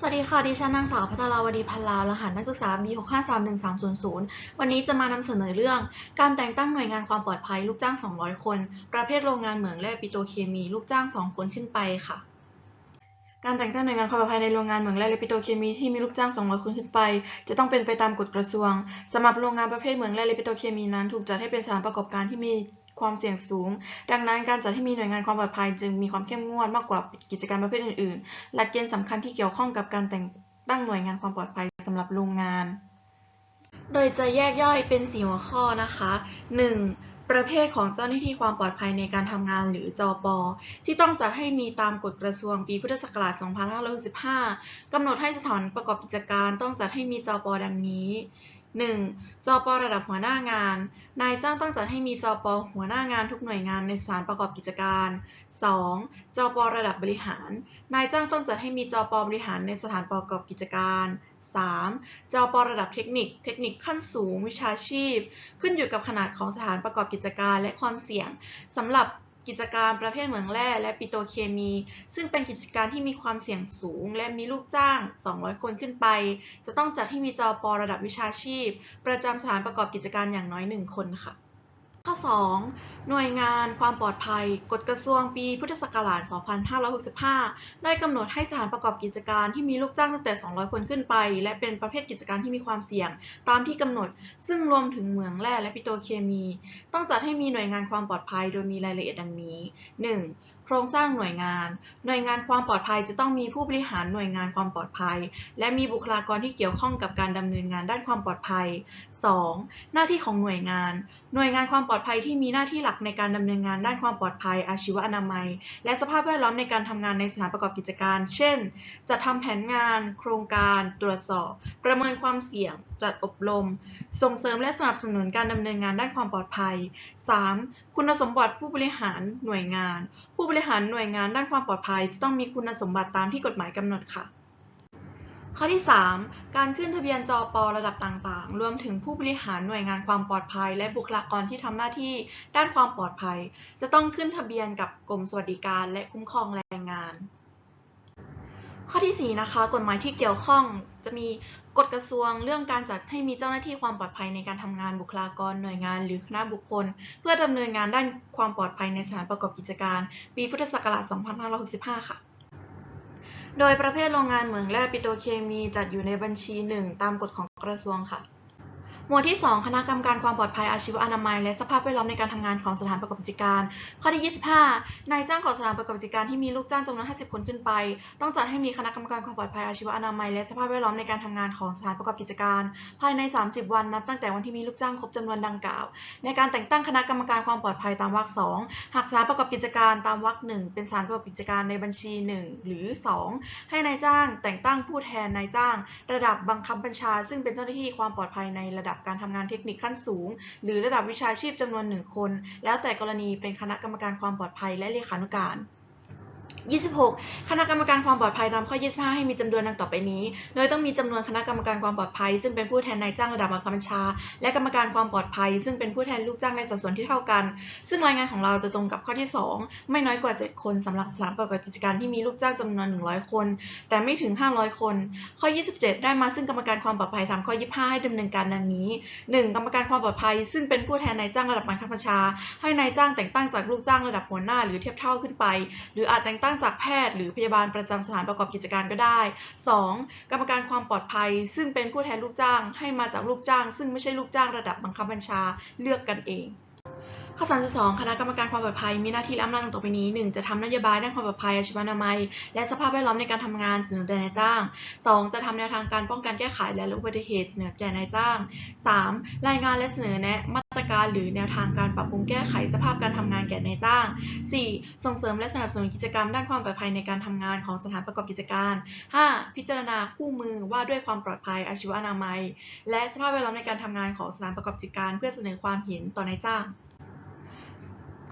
สวัสดีค่ะ ดิฉันนางสาวพัทราวดีพันลาว รหัสนักศึกษา B6531300 วันนี้จะมานำเสนอเรื่อง การแต่งตั้งหน่วยงานความปลอดภัยลูกจ้าง 200 คน ประเภทโรงงานเหมืองแร่ปิโตรเคมี ลูกจ้าง 2 คนขึ้นไปค่ะ การแต่งตั้งหน่วยงานความปลอดภัยในโรงงานเหมืองแร่และปิโตรเคมีที่มีลูกจ้าง 200 คนขึ้นไป จะต้องเป็นไปตามกฎกระทรวงสำหรับโรงงานประเภทเหมืองแร่และปิโตรเคมีนั้น ถูกจัดให้เป็นสถานประกอบการที่มี ความเสี่ยงสูง ดังนั้นการจัดให้มีหน่วยงานความปลอดภัยจึงมีความเข้มงวดมากกว่ากิจการประเภทอื่นๆ หลักเกณฑ์สำคัญที่เกี่ยวข้องกับการแต่งตั้งหน่วยงานความปลอดภัยสำหรับโรงงาน โดยจะแยกย่อยเป็น4หัวข้อนะคะ 1. ประเภทของเจ้าหน้าที่ความปลอดภัยในการทำงานหรือจอปอที่ต้องจัดให้มีตามกฎกระทรวงปีพุทธศักราช 2565กำหนดให้สถานประกอบกิจการต้องจัดให้มีจอปอดังนี้ 1. จอปอระดับหัวหน้างาน นายจ้างต้องจัดให้มีจอปอหัวหน้างานทุกหน่วยงานในสถานประกอบกิจการ 2. จอปอระดับบริหาร นายจ้างต้องจัดให้มีจอปอบริหารในสถานประกอบกิจการ 3. จอปอระดับเทคนิค เทคนิคขั้นสูง วิชาชีพ ขึ้นอยู่กับขนาดของสถานประกอบกิจการและความเสี่ยงสำหรับ กิจการประเภทเหมืองแร่และปิโตรเคมี ซึ่งเป็นกิจการที่มีความเสี่ยงสูง และมีลูกจ้าง 200 คนขึ้นไป จะต้องจัดให้มีจอปอระดับวิชาชีพ ประจำสถานประกอบกิจการอย่างน้อย 1 คนค่ะ ข้อ 2. หน่วยงานความปลอดภัย กฎกระทรวงปีพุทธศักราช 2565 ได้กำหนดให้สถานประกอบกิจการที่มีลูกจ้างตั้งแต่ 200 คนขึ้นไป และเป็นประเภทกิจการที่มีความเสี่ยง ตามที่กำหนด ซึ่งรวมถึงเหมืองแร่และปิโตรเคมี ต้องจัดให้มีหน่วยงานความปลอดภัยโดยมีรายละเอียดดังนี้ 1. โครงสร้างหน่วยงาน หน่วยงานความปลอดภัยจะต้องมีผู้บริหารหน่วยงานความปลอดภัย และมีบุคลากรที่เกี่ยวข้องกับการดำเนินงานด้านความปลอดภัย 2. หน้าที่ของหน่วยงาน หน่วยงานความปลอดภัยที่มีหน้าที่หลักในการดำเนินงานด้านความปลอดภัย อาชีวอนามัย และสภาพแวดล้อมในการทำงานในสถานประกอบกิจการ เช่นจัดทำแผนงาน โครงการ ตรวจสอบ ประเมินความเสี่ยง จัดอบรม ส่งเสริมและสนับสนุนการดำเนินงานด้านความปลอดภัย 3. คุณสมบัติผู้บริหารหน่วยงาน ผู้บริริหารหน่วยงานด้านความปลอดภัยจะต้องมีคุณสมบัติตามที่กฎหมายกำหนดค่ะ ข้อที่ 3 การขึ้นทะเบียนจอปอระดับต่างๆ รวมถึงผู้บริหารหน่วยงานความปลอดภัย และบุคลากรที่ทำหน้าที่ด้านความปลอดภัย จะต้องขึ้นทะเบียนกับกรมสวัสดิการและคุ้มครองแรงงาน ข้อที่ 4 นะคะ กฎหมายที่เกี่ยวข้องจะมีกฎกระทรวงเรื่องการจัดให้มีเจ้าหน้าที่ความปลอดภัยในการทำงานบุคลากรหน่วยงาน หรือคณะบุคคล เพื่อดำเนินงานด้านความปลอดภัยในสถานประกอบกิจการ ปีพุทธศักราช 2565 ค่ะ โดยประเภทโรงงานเหมืองแร่ปิโตรเคมีจัดอยู่ในบัญชี 1 ตามกฎของกระทรวงค่ะ หมวดที่ 2 คณะกรรมการความปลอดภัยอาชีวอนามัย และสภาพแวดล้อมในการทำงานของสถานประกอบกิจการ ข้อที่ 25 นายจ้างของสถานประกอบกิจการที่มีลูกจ้างจำนวน 50 คนขึ้นไป ต้องจัดให้มีคณะกรรมการความปลอดภัยอาชีวอนามัย และสภาพแวดล้อมในการทำงานของสถานประกอบกิจการ ภายใน 30 วันนับตั้งแต่วันที่มีลูกจ้างครบจำนวนดังกล่าว ในการแต่งตั้งคณะกรรมการความปลอดภัยตามวรรค2หากสถานประกอบกิจการตามวรรค1เป็นสถานประกอบกิจการในบัญชี 1 หรือ 2 ให้นายจ้างแต่งตั้งผู้แทนนายจ้าง ระดับบังคับบัญชา ซึ่งเป็นเจ้าหน้าที่ความปลอดภัยในระดับการทำงานเทคนิคขั้นสูง หรือระดับวิชาชีพจำนวนหนึ่งคน แล้วแต่กรณีเป็นคณะกรรมการความปลอดภัยและเลขานุการ 26 คณะกรรมการความปลอดภัยตามข้อ 25 ให้มีจำนวนดังต่อไปนี้ โดยต้องมีจำนวนคณะกรรมการความปลอดภัย ซึ่งเป็นผู้แทนนายจ้างระดับบังคับบัญชา และกรรมการความปลอดภัย ซึ่งเป็นผู้แทนลูกจ้างในสัดส่วนที่เท่ากัน ซึ่งรายงานของเราจะตรงกับข้อที่ 2 ไม่น้อยกว่า 7 คนสำหรับสถานประกอบกิจการที่มีลูกจ้างจำนวน 100 คน แต่ไม่ถึง 500 คน ข้อ 27 ได้มาซึ่งกรรมการความปลอดภัยตามข้อ 25 ให้ดำเนินการดังนี้ 1. กรรมการความปลอดภัย ซึ่งเป็นผู้แทนนายจ้างระดับบังคับบัญชา ให้นายจ้างแต่งตั้งจากลูกจ้างระดับหัวหน้าหรือเทียบเท่าขึ้นไป หรืออาจแต่งตั้งจากแพทย์ หรือพยาบาลประจำสถานประกอบกิจการก็ได้ 2. กรรมการความปลอดภัย ซึ่งเป็นผู้แทนลูกจ้างให้มาจากลูกจ้าง ซึ่งไม่ใช่ลูกจ้างระดับบังคับบัญชาเลือกกันเอง ข้อ 32 คณะกรรมการความปลอดภัยมีหน้าที่และอำนาจต่อไปนี้ 1. จะทำนโยบายด้านความปลอดภัยอาชีวนามัย และสภาพแวดล้อมในการทำงานเสนอแด่นายจ้าง 2. จะทำแนวทางการป้องกันแก้ไขและลดอุบัติเหตุเสนอแก่นายจ้าง 3. รายงานและเสนอแนะมาตรการหรือแนวทางการปรับปรุงแก้ไขสภาพการทำงานแก่นายจ้าง 4. ส่งเสริมและสนับสนุนกิจกรรมด้านความปลอดภัยในการทำงานของสถานประกอบกิจการ 5. พิจารณาคู่มือว่าด้วยความปลอดภัยอาชีวอนามัย และสภาพแวดล้อมในการทำงานของสถานประกอบกิจการ เพื่อเสนอความเห็นต่อนายจ้าง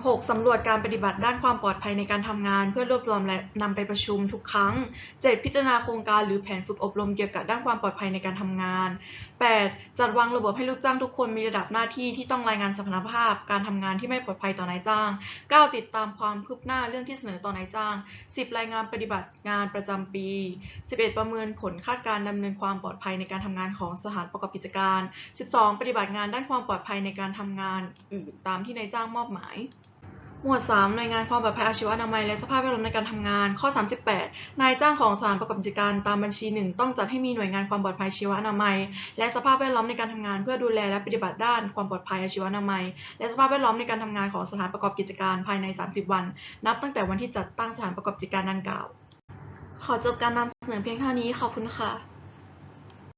6. สำรวจการปฏิบัติด้านความปลอดภัยในการทำงาน เพื่อรวบรวมและนำไปประชุมทุกครั้ง 7. พิจารณาโครงการหรือแผนฝึกอบรมเกี่ยวกับด้านความปลอดภัยในการทำงาน 8. จัดวางระบบให้ลูกจ้างทุกคนมีระดับหน้าที่ที่ต้องรายงานสถานภาพ การทำงานที่ไม่ปลอดภัยต่อนายจ้าง 9. ติดตามความคืบหน้าเรื่องที่เสนอต่อนายจ้าง 10. รายงานปฏิบัติงานประจำปี 11. ประเมินผลคาดการดำเนินความปลอดภัยในการทำงานของสถานประกอบกิจการ 12. ปฏิบัติงานด้านความปลอดภัยในการทำงานอื่นตามที่นายจ้างมอบหมาย หมวด 3 หน่วยงานความปลอดภัยอาชีวอนามัยและสภาพแวดล้อมในการทำงาน ข้อ 38 นายจ้างของสถานประกอบกิจการตามบัญชี 1 ต้องจัดให้มีหน่วยงานความปลอดภัยชีวอนามัย และสภาพแวดล้อมในการทำงาน เพื่อดูแลและปฏิบัติด้านความปลอดภัยอาชีวอนามัย และสภาพแวดล้อมในการทำงานของสถานประกอบกิจการภายใน 30 วัน นับตั้งแต่วันที่จัดตั้งสถานประกอบกิจการดังกล่าว ขอจบการนำเสนอเพียงเท่านี้ขอบคุณค่ะ